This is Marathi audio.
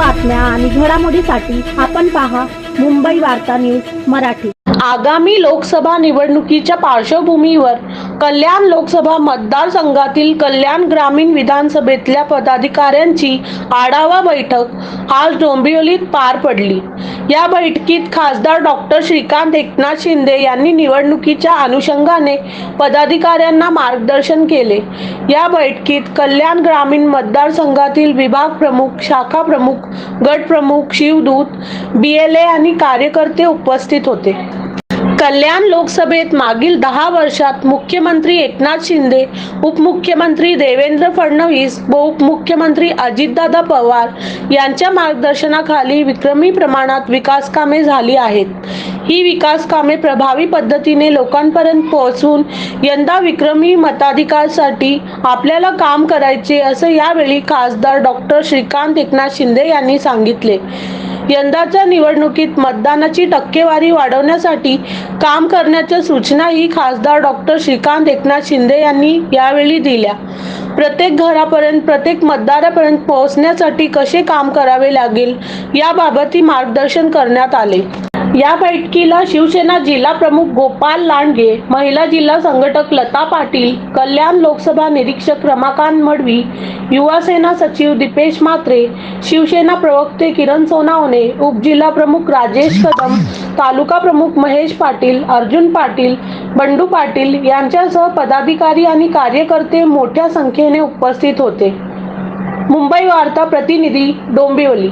बातम्या आणि घडामोडीसाठी आपण पहा मुंबई वार्ता न्यूज मराठी. आगामी लोकसभा निवडणुकीच्या पार्श्वभूमीवर कल्याण लोकसभा मतदारसंघातील कल्याण ग्रामीण विधानसभेतल्या पदाधिकाऱ्यांची आढावा बैठक आज डोंबिवलीत पार पडली. या बैठकीत खासदार डॉक्टर श्रीकांत एकनाथ शिंदे यांनी निवडणुकीच्या अनुषंगाने पदाधिकाऱ्यांना मार्गदर्शन केले. या बैठकीत कल्याण ग्रामीण मतदारसंघातील विभाग प्रमुख शाखा प्रमुख गट प्रमुख शिवदूत ए आणि कार्यकर्ते उपस्थित होते. कल्याण लोकसभेत मागील दहा वर्षात मुख्यमंत्री एकनाथ शिंदे उपमुख्यमंत्री देवेंद्र फडणवीस व उपमुख्यमंत्री अजितदादा पवार यांच्या मार्गदर्शनाखाली विक्रमी प्रमाणात विकास कामे झाली आहेत. ही विकास कामे प्रभावी पद्धतीने लोकांपर्यंत पोहोचवून यंदा विक्रमी मताधिकारसाठी आपल्याला काम करायचे असं यावेळी खासदार डॉक्टर श्रीकांत एकनाथ शिंदे यांनी सांगितले. यंदाच्या निवडणुकीत मतदानाची टक्केवारी वाढवण्यासाठी काम करण्याच्या सूचनाही खासदार डॉक्टर श्रीकांत एकनाथ शिंदे यांनी यावेळी दिल्या. प्रत्येक घरापर्यंत प्रत्येक मतदारापर्यंत पोहोचण्यासाठी कसे काम करावे लागेल याबाबतही मार्गदर्शन करण्यात आले. या बैठकीला शिवसेना जिल्हा प्रमुख गोपाल लांडगे महिला जिल्हा संघटक लता पाटील कल्याण लोकसभा निरीक्षक रमाकांत मडवी युवासेना सचिव दीपेश म्हात्रे शिवसेना प्रवक्ते किरण सोनावणे उपजिल्हा प्रमुख राजेश कदम तालुका प्रमुख महेश पाटील अर्जुन पाटील बंडू पाटील यांच्यासह पदाधिकारी आणि कार्यकर्ते मोठ्या संख्येने उपस्थित होते. मुंबई वार्ता प्रतिनिधी डोंबिवली.